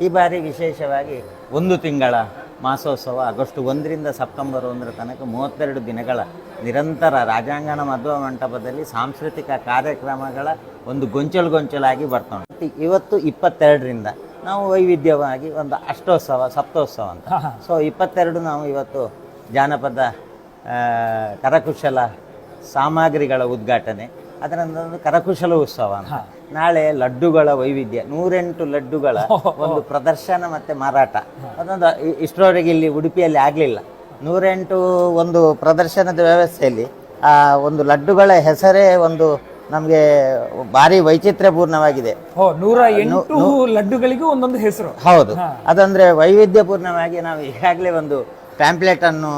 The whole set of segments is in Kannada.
ಈ ಬಾರಿ ವಿಶೇಷವಾಗಿ ಒಂದು ತಿಂಗಳ ಮಾಸೋತ್ಸವ ಆಗಸ್ಟ್ ಒಂದರಿಂದ ಸೆಪ್ಟೆಂಬರ್ ಒಂದರ ತನಕ ಮೂವತ್ತೆರಡು ದಿನಗಳ ನಿರಂತರ ರಾಜಾಂಗಣ ಮಧ್ವ ಮಂಟಪದಲ್ಲಿ ಸಾಂಸ್ಕೃತಿಕ ಕಾರ್ಯಕ್ರಮಗಳ ಒಂದು ಗೊಂಚಲು ಗೊಂಚಲಾಗಿ ಬರ್ತಾ ಉಂಟು ಇವತ್ತು ಇಪ್ಪತ್ತೆರಡರಿಂದ ನಾವು ವೈವಿಧ್ಯವಾಗಿ ಒಂದು ಅಷ್ಟೋತ್ಸವ ಸಪ್ತೋತ್ಸವ ಅಂತ. ಸೊ ಇಪ್ಪತ್ತೆರಡು ನಾವು ಇವತ್ತು ಜಾನಪದ ಕರಕುಶಲ ಸಾಮಗ್ರಿಗಳ ಉದ್ಘಾಟನೆ ಅದರ ಒಂದು ಕರಕುಶಲ ಉತ್ಸವ ಅಂತ. ನಾಳೆ ಲಡ್ಡುಗಳ ವೈವಿಧ್ಯ ನೂರೆಂಟು ಲಡ್ಡುಗಳ ಒಂದು ಪ್ರದರ್ಶನ ಮತ್ತೆ ಮಾರಾಟ. ಅದೊಂದು ಇಷ್ಟರವರೆಗೆ ಇಲ್ಲಿ ಉಡುಪಿಯಲ್ಲಿ ಆಗಲಿಲ್ಲ. ನೂರೆಂಟು ಒಂದು ಪ್ರದರ್ಶನದ ವ್ಯವಸ್ಥೆಯಲ್ಲಿ ಆ ಒಂದು ಲಡ್ಡುಗಳ ಹೆಸರೇ ಒಂದು ನಮಗೆ ಭಾರಿ ವೈಚಿತ್ರ್ಯಪೂರ್ಣವಾಗಿದೆ. ಪೂರ್ಣವಾಗಿದೆ ನೂರ ಲಡ್ಡುಗಳಿಗೂ ಒಂದೊಂದು ಹೆಸರು. ಹೌದು. ಅದಂದ್ರೆ ವೈವಿಧ್ಯಪೂರ್ಣವಾಗಿ ನಾವು ಈಗಾಗಲೇ ಒಂದು ಪ್ಯಾಂಪ್ಲೆಟ್ ಅನ್ನು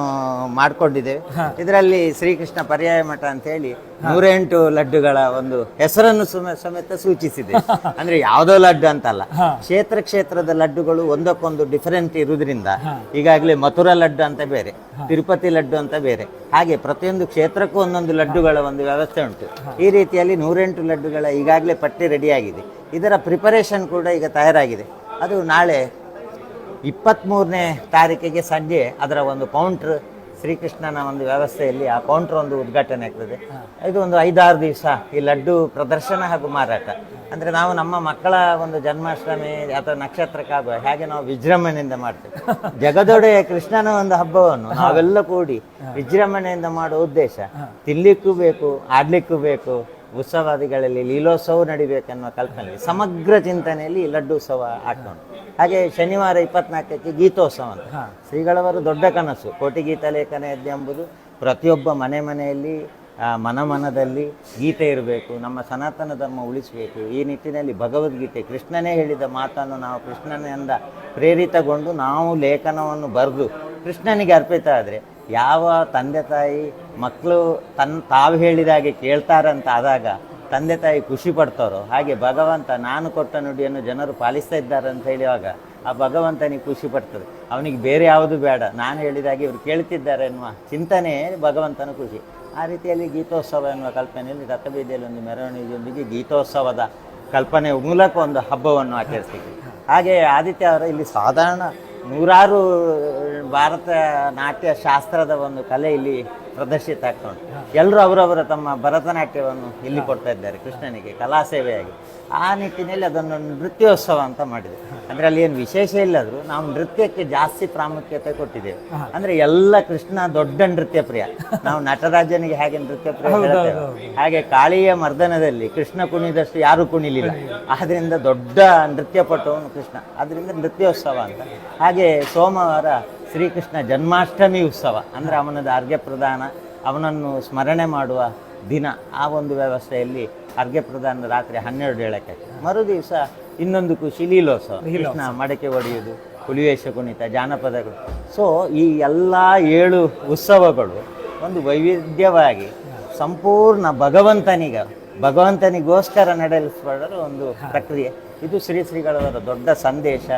ಮಾಡಿಕೊಂಡಿದೆ. ಇದರಲ್ಲಿ ಶ್ರೀಕೃಷ್ಣ ಪರ್ಯಾಯ ಮಠ ಅಂತ ಹೇಳಿ ನೂರೆಂಟು ಲಡ್ಡುಗಳ ಒಂದು ಹೆಸರನ್ನು ಸುಮ ಸಮೇತ ಸೂಚಿಸಿದೆ. ಅಂದ್ರೆ ಯಾವುದೋ ಲಡ್ಡು ಅಂತಲ್ಲ. ಕ್ಷೇತ್ರ ಕ್ಷೇತ್ರದ ಲಡ್ಡುಗಳು ಒಂದಕ್ಕೊಂದು ಡಿಫರೆಂಟ್ ಇರುವುದರಿಂದ ಈಗಾಗಲೇ ಮಥುರಾ ಲಡ್ಡು ಅಂತ ಬೇರೆ ತಿರುಪತಿ ಲಡ್ಡು ಅಂತ ಬೇರೆ. ಹಾಗೆ ಪ್ರತಿಯೊಂದು ಕ್ಷೇತ್ರಕ್ಕೂ ಒಂದೊಂದು ಲಡ್ಡುಗಳ ಒಂದು ವ್ಯವಸ್ಥೆ ಉಂಟು. ಈ ರೀತಿಯಲ್ಲಿ ನೂರೆಂಟು ಲಡ್ಡುಗಳ ಈಗಾಗಲೇ ಪಟ್ಟಿ ರೆಡಿಯಾಗಿದೆ ಇದರ ಪ್ರಿಪರೇಷನ್ ಕೂಡ ಈಗ ತಯಾರಾಗಿದೆ. ಅದು ನಾಳೆ ಇಪ್ಪತ್ತ್ಮೂರನೇ ತಾರೀಕಿಗೆ ಸಂಜೆ ಅದರ ಒಂದು ಕೌಂಟ್ರ್ ಶ್ರೀಕೃಷ್ಣನ ಒಂದು ವ್ಯವಸ್ಥೆಯಲ್ಲಿ ಆ ಕೌಂಟ್ರ್ ಒಂದು ಉದ್ಘಾಟನೆ ಆಗ್ತದೆ. ಇದು ಒಂದು ಐದಾರು ದಿವಸ ಈ ಲಡ್ಡು ಪ್ರದರ್ಶನ ಹಾಗೂ ಮಾರಾಟ. ಅಂದರೆ ನಾವು ನಮ್ಮ ಮಕ್ಕಳ ಒಂದು ಜನ್ಮಾಷ್ಟಮಿ ಅಥವಾ ನಕ್ಷತ್ರಕ್ಕಾಗುವ ಹೇಗೆ ನಾವು ವಿಜೃಂಭಣೆಯಿಂದ ಮಾಡ್ತೇವೆ. ಜಗದೊಡೆಯ ಕೃಷ್ಣನ ಒಂದು ಹಬ್ಬವನ್ನು ನಾವೆಲ್ಲ ಕೂಡಿ ವಿಜೃಂಭಣೆಯಿಂದ ಮಾಡುವ ಉದ್ದೇಶ. ತಿನ್ಲಿಕ್ಕೂ ಬೇಕು, ಆಡ್ಲಿಕ್ಕೂ ಬೇಕು, ಉತ್ಸವಾದಿಗಳಲ್ಲಿ ಲೀಲೋತ್ಸವ ನಡಿಬೇಕನ್ನುವ ಕಲ್ಪನೆ ಸಮಗ್ರ ಚಿಂತನೆಯಲ್ಲಿ ಈ ಆಗ್ತಾ ಆಗ್ತುಂಟು ಹಾಗೆ ಶನಿವಾರ ಇಪ್ಪತ್ನಾಲ್ಕಕ್ಕೆ ಗೀತೋತ್ಸವ ಅಂತ. ಶ್ರೀಗಳವರು ದೊಡ್ಡ ಕನಸು. ಕೋಟಿ ಗೀತ ಲೇಖನ ಯಜ್ಞ ಎಂಬುದು ಪ್ರತಿಯೊಬ್ಬ ಮನೆ ಮನೆಯಲ್ಲಿ ಮನಮನದಲ್ಲಿ ಮನ ಮನದಲ್ಲಿ ಗೀತೆ ಇರಬೇಕು ನಮ್ಮ ಸನಾತನ ಧರ್ಮ ಉಳಿಸಬೇಕು. ಈ ನಿಟ್ಟಿನಲ್ಲಿ ಭಗವದ್ಗೀತೆ ಕೃಷ್ಣನೇ ಹೇಳಿದ ಮಾತನ್ನು ನಾವು ಕೃಷ್ಣನಿಂದ ಪ್ರೇರಿತಗೊಂಡು ನಾವು ಲೇಖನವನ್ನು ಬರೆದು ಕೃಷ್ಣನಿಗೆ ಅರ್ಪಿತ ಆದರೆ ಯಾವ ತಂದೆ ತಾಯಿ ಮಕ್ಕಳು ತನ್ನ ತಾವು ಹೇಳಿದ ಹಾಗೆ ಕೇಳ್ತಾರಂತ ಆದಾಗ ತಂದೆ ತಾಯಿ ಖುಷಿ ಪಡ್ತಾರೋ, ಹಾಗೆ ಭಗವಂತ ನಾನು ಕೊಟ್ಟ ನುಡಿಯನ್ನು ಜನರು ಪಾಲಿಸ್ತಾ ಇದ್ದಾರೆ ಅಂತ ಹೇಳುವಾಗ ಆ ಭಗವಂತನಿಗೆ ಖುಷಿ ಪಡ್ತದೆ. ಅವನಿಗೆ ಬೇರೆ ಯಾವುದು ಬೇಡ. ನಾನು ಹೇಳಿದಾಗೆ ಇವರು ಕೇಳ್ತಿದ್ದಾರೆ ಎನ್ನುವ ಚಿಂತನೆ ಭಗವಂತನ ಖುಷಿ. ಆ ರೀತಿಯಲ್ಲಿ ಗೀತೋತ್ಸವ ಎನ್ನುವ ಕಲ್ಪನೆಯಲ್ಲಿ ರಥಬೀದಿಯಲ್ಲಿ ಒಂದು ಮೆರವಣಿಗೆಯೊಂದಿಗೆ ಗೀತೋತ್ಸವದ ಕಲ್ಪನೆ ಮೂಲಕ ಒಂದು ಹಬ್ಬವನ್ನು ಆಚರಿಸ್ತೀವಿ. ಹಾಗೆ ಆದಿತ್ಯ ಅವರ ಇಲ್ಲಿ ಸಾಧಾರಣ ನೂರಾರು ಭಾರತ ನಾಟ್ಯ ಶಾಸ್ತ್ರದ ಒಂದು ಕಲೆ ಇಲ್ಲಿ ಪ್ರದರ್ಶಿತ ಆಗ್ತಾ ಉಂಟು ಎಲ್ಲರೂ ಅವರವರ ತಮ್ಮ ಭರತನಾಟ್ಯವನ್ನು ಇಲ್ಲಿ ಕೊಡ್ತಾ ಇದ್ದಾರೆ ಕೃಷ್ಣನಿಗೆ ಕಲಾ ಸೇವೆಯಾಗಿ. ಆ ನಿಟ್ಟಿನಲ್ಲಿ ಅದನ್ನು ನೃತ್ಯೋತ್ಸವ ಅಂತ ಮಾಡಿದೆ ಅಂದರೆ ಅಲ್ಲಿ ಏನು ವಿಶೇಷ ಇಲ್ಲಾದರೂ ನಾವು ನೃತ್ಯಕ್ಕೆ ಜಾಸ್ತಿ ಪ್ರಾಮುಖ್ಯತೆ ಕೊಟ್ಟಿದ್ದೇವೆ. ಅಂದ್ರೆ ಎಲ್ಲ ಕೃಷ್ಣ ದೊಡ್ಡ ನೃತ್ಯ ಪ್ರಿಯ. ನಾವು ನಟರಾಜನಿಗೆ ಹೇಗೆ ನೃತ್ಯ ಪ್ರಿಯ ಹಾಗೆ ಕಾಳಿಯ ಮರ್ದನದಲ್ಲಿ ಕೃಷ್ಣ ಕುಣಿದಷ್ಟು ಯಾರು ಕುಣಿಲಿಲ್ಲ. ಆದ್ದರಿಂದ ದೊಡ್ಡ ನೃತ್ಯ ಪಟುವನು ಕೃಷ್ಣ. ಅದರಿಂದ ನೃತ್ಯೋತ್ಸವ ಅಂತ. ಹಾಗೆ ಸೋಮವಾರ ಶ್ರೀಕೃಷ್ಣ ಜನ್ಮಾಷ್ಟಮಿ ಉತ್ಸವ ಅಂದ್ರೆ ಅವನದ ಅರ್ಘ್ಯ ಪ್ರದಾನ ಅವನನ್ನು ಸ್ಮರಣೆ ಮಾಡುವ ದಿನ ಆ ಒಂದು ವ್ಯವಸ್ಥೆಯಲ್ಲಿ ಅರ್ಘ್ಯ ಪ್ರದಾನ ರಾತ್ರಿ ಹನ್ನೆರಡು ಏಳಕ್ಕೆ. ಮರು ದಿವಸ ಇನ್ನೊಂದು ಖುಷಿ ಲೀಲೋತ್ಸವ ಕೃಷ್ಣ ಮಡಕೆ ಒಡೆಯುವುದು ಹುಲಿವೇಷ ಕುಣಿತ ಜಾನಪದಗಳು. ಸೊ ಈ ಎಲ್ಲ ಏಳು ಉತ್ಸವಗಳು ಒಂದು ವೈವಿಧ್ಯವಾಗಿ ಸಂಪೂರ್ಣ ಭಗವಂತನಿಗ ಭಗವಂತನಿಗೋಸ್ಕರ ನಡೆಸಬಾರದು ಒಂದು ಪ್ರಕ್ರಿಯೆ. ಇದು ಶ್ರೀ ಶ್ರೀಗಳವರ ದೊಡ್ಡ ಸಂದೇಶ.